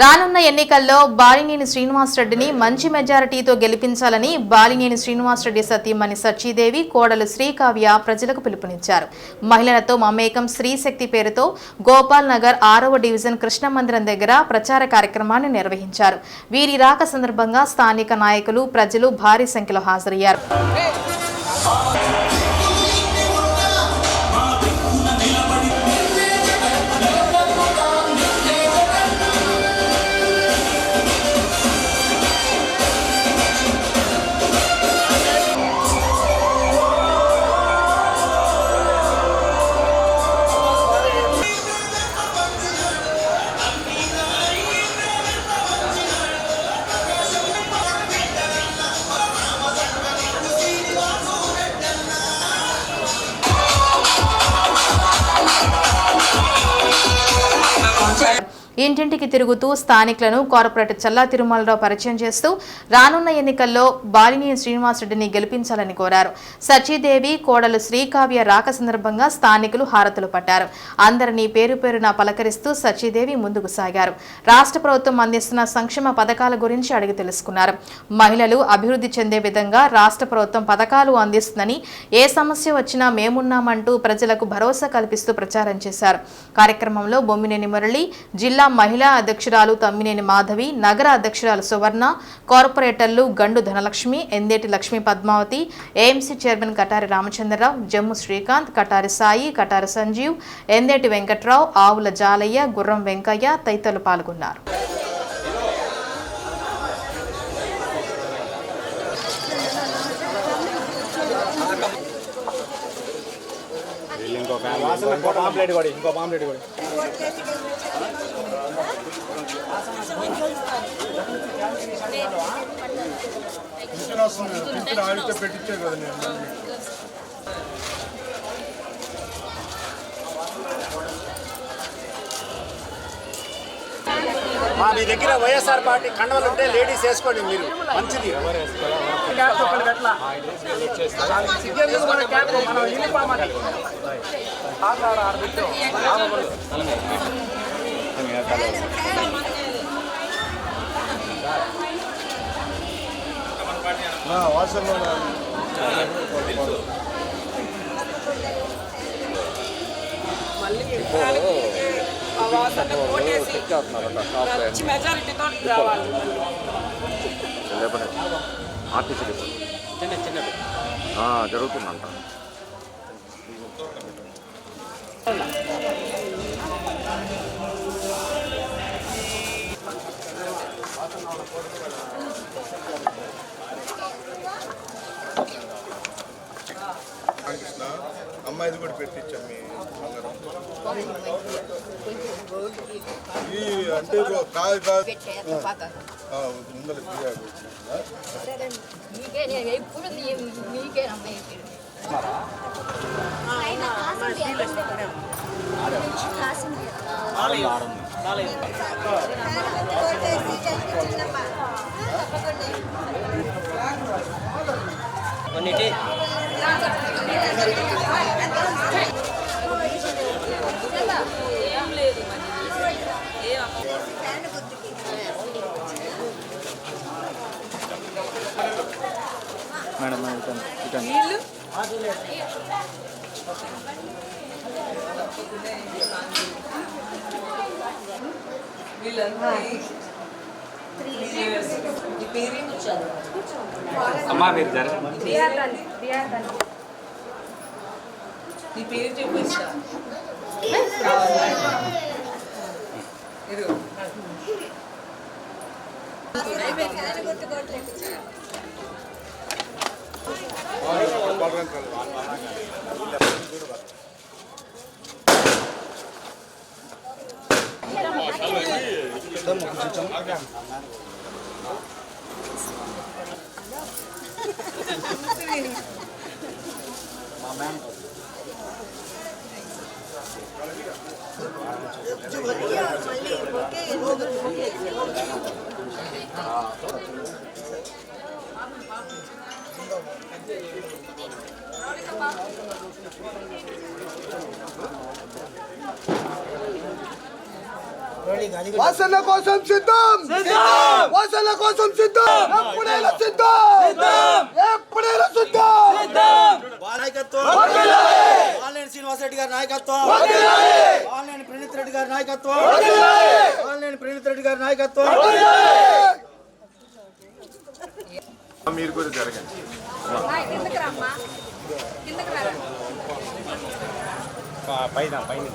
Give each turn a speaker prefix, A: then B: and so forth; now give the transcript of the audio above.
A: రానున్న ఎన్నికల్లో బాలినేని శ్రీనివాసరెడ్డిని మంచి మెజారిటీతో గెలిపించాలని బాలినేని శ్రీనివాసరెడ్డి సతీమణి సచీదేవి కోడలు శ్రీకావ్య ప్రజలకు పిలుపునిచ్చారు. మహిళలతో మమేకం స్త్రీశక్తి పేరుతో గోపాల్ నగర్ ఆరవ డివిజన్ కృష్ణ మందిరం దగ్గర ప్రచార కార్యక్రమాన్ని నిర్వహించారు. వీరి రాక సందర్భంగా స్థానిక నాయకులు ప్రజలు భారీ సంఖ్యలో హాజరయ్యారు. ఇంటింటికి తిరుగుతూ స్థానికులను కార్పొరేటర్ చల్లా తిరుమలరావు పరిచయం చేస్తూ రానున్న ఎన్నికల్లో బాలినేని శ్రీనివాసరెడ్డిని గెలిపించాలని కోరారు. సచీదేవి కోడలు శ్రీకావ్య రాక సందర్భంగా స్థానికులు హారతులు పట్టారు. అందరినీ పేరు పేరున పలకరిస్తూ సచీదేవి ముందుకు సాగారు. రాష్ట్ర ప్రభుత్వం అందిస్తున్న సంక్షేమ పథకాల గురించి అడిగి తెలుసుకున్నారు. మహిళలు అభివృద్ధి చెందే విధంగా రాష్ట్ర ప్రభుత్వం పథకాలు అందిస్తుందని ఏ సమస్య వచ్చినా మేమున్నామంటూ ప్రజలకు భరోసా కల్పిస్తూ ప్రచారం చేశారు. కార్యక్రమంలో బొమ్మినేని మురళి జిల్లా మహిళా అధ్యక్షురాలు తమ్మినేని మాధవి నగర అధ్యక్షురాలు సువర్ణ కార్పొరేటర్లు గండు ధనలక్ష్మి ఎందేటి లక్ష్మీ పద్మావతి ఏఎంసీ చైర్మన్ కటారి రామచంద్రరావు జమ్ము శ్రీకాంత్ కటారి సాయి కటారి సంజీవ్ ఎందేటి వెంకట్రావు ఆవుల జాలయ్య గుర్రం వెంకయ్య తదితరులు పాల్గొన్నారు.
B: ఇంకో పాంప్లెట్ కూడా ఇంకో పాంప్లెట్ కూడా.
C: కదా పింఛన్ ఆడితే పెట్టించే కదా నేను.
B: మా మీ దగ్గర వైఎస్ఆర్ పార్టీ కండవలు ఉంటే లేడీస్ వేసుకోండి మీరు. మంచిది.
C: మళ్ళీ
D: మంచి మెజారిటీతో రావాలి.
E: ఆర్టీసీ డిపో
D: చిన్న చిన్నది
E: ఆ, జరుగుతుందంట.
C: కృష్ణ అమ్మాయిది కూడా పెట్టించాం మీ. ఈ అంటే కాదు కాదు ఆ, ముందర తీయాలి.
E: మేడం ఇటండి
D: అమ్మా మీరు జరగండి.
F: నీ పేరు చెప్పొచ్చా
C: మా మ్యామ్
G: వాసన కోసం సిద్ధం వాసన కోసం సిద్ధం పుణేల సిద్ధం
H: గారి నాయకత్వం ఆన్లైన్ ప్రణీత్ రెడ్డి గారి నాయకత్వం ఆన్లైన్ ప్రణీత్ రెడ్డి గారి నాయకత్వం
C: మీరు కూడా జరగండి
I: కిందకి రమ్మా కిందకి రా
D: పైన పైన